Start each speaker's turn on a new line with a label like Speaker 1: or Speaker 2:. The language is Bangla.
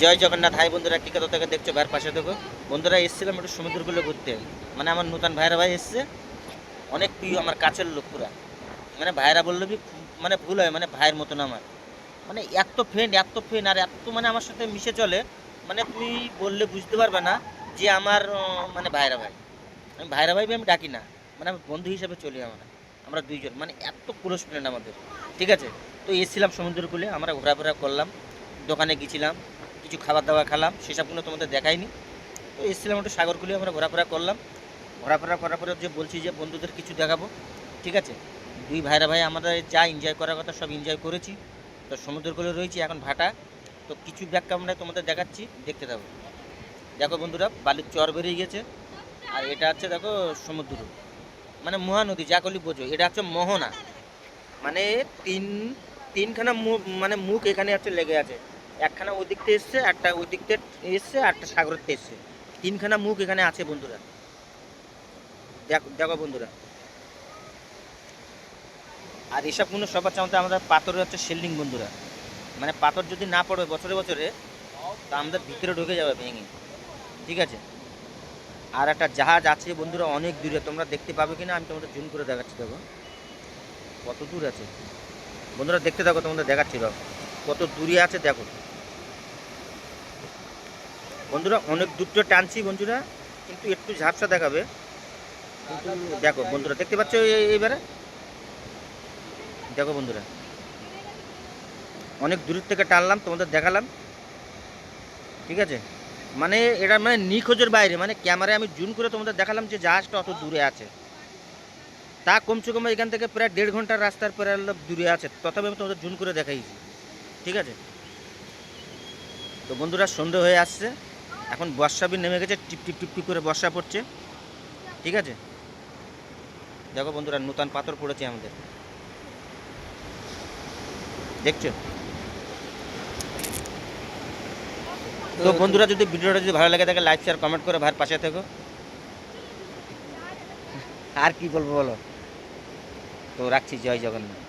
Speaker 1: জয় জগন্নাথ। হাই বন্ধুরা, কী কথা থেকে দেখছ? ভাইয়ের পাশে দেখো। বন্ধুরা, এসেছিলাম একটু সমুদ্রগুলো ঘুরতে। মানে আমার নতুন ভাইরা ভাই এসছে। অনেক প্রিয় আমার কাছের লোক পুরা। মানে ভাইরা বলল কি মানে ভুল হয় মানে ভাইয়ের মতন আমার। মানে এত ফ্রেন্ড এত ফ্রেন্ড আর এত মানে আমার সাথে মিশে চলে মানে তুমি বললে বুঝতে পারবে না যে আমার মানে ভাইরা ভাই। আমি ভাইরা ভাই আমি ডাকি না। মানে আমি বন্ধু হিসেবে চলি আমরা। আমরা দুইজন। মানে এত ক্লোজ ফ্রেন্ড আমাদের। ঠিক আছে? তো এসেছিলাম সমুদ্রকূলে, আমরা ঘোরাফেরা করলাম। দোকানে গেছিলাম। কিছু খাবার দাবার খেলাম, সেসবগুলো তোমাদের দেখাইনি। তো এসেছিলাম একটু সাগরকুলে, আমরা ঘোরাফেরা করলাম। ঘোরাফেরা করার পরে যে বলছি যে বন্ধুদের কিছু দেখাবো, ঠিক আছে? দুই ভাইরা ভাই আমাদের যা এনজয় করার কথা সব এনজয় করেছি। তো সমুদ্রকূলে রয়েছি, এখন ভাটা। তো কিছু আমরা তোমাদের দেখাচ্ছি, দেখতে থাকো। দেখো বন্ধুরা, বালির চর বেরিয়ে গেছে। আর এটা হচ্ছে দেখো সমুদ্র। মানে মহানদী, যা করলি বোঝো। এটা হচ্ছে মোহনা। মানে তিন, তিনখানা মানে মুখ এখানে হচ্ছে লেগে আছে। একখানা ওই দিক থেকে এসছে, একটা ওই দিক থেকে এসছে একটা সাগরের থেকে এসছে। তিনখানা মুখ এখানে আছে বন্ধুরা। দেখো দেখো বন্ধুরা। আর এসবগুলো সব হচ্ছে আমাদের আমাদের পাথরের হচ্ছে শেল্ডিং বন্ধুরা। মানে পাথর যদি না পড়বে বছরে বছরে, তা আমাদের ভিতরে ঢুকে যাবে ভেঙে। ঠিক আছে? আর একটা জাহাজ আছে বন্ধুরা অনেক দূরে। তোমরা দেখতে পাবে কিনা আমি তোমাদের জুম করে দেখাচ্ছি, দেখো। কত দূর আছে? বন্ধুরা দেখতে থাকো, তোমাদের দেখাচ্ছি, দেখো। কত দূরে আছে, দেখো। বন্ধুরা, অনেক দূরটা টানছি বন্ধুরা, কিন্তু একটু ঝাপসা দেখাবে। কিন্তু দেখো বন্ধুরা, দেখতে পাচ্ছ এই- এইবারে দেখো বন্ধুরা, অনেক দূরের থেকে টানলাম, তোমাদের দেখালাম। ঠিক আছে? মানে এটা মানে নিখোঁজের বাইরে মানে ক্যামেরায় আমি জুম করে তোমাদের দেখালাম যে জাহাজটা অত দূরে আছে। তা কমসে কম এখান থেকে প্রায় দেড় ঘণ্টার রাস্তার প্রায় দূরে আছে, তথাপি আমি তোমাদের জুম করে দেখাইছি। ঠিক আছে? তো বন্ধুরা, সন্ধে হয়ে আসছে। এখন বর্ষা নেমে গেছে, টিপ টিপ টিপ টিপ করে বর্ষা পড়ছে। ঠিক আছে? দেখো বন্ধুরা, নূতন পাথর পড়েছে আমাদের। দেখছ? তো বন্ধুরা, যদি ভিডিওটা যদি ভালো লাগে থাকে লাইক শেয়ার কমেন্ট করে ভাইয়ের পাশে থেকো। আর কি বলব বলো? তো রাখছি, জয় জগন্নাথ।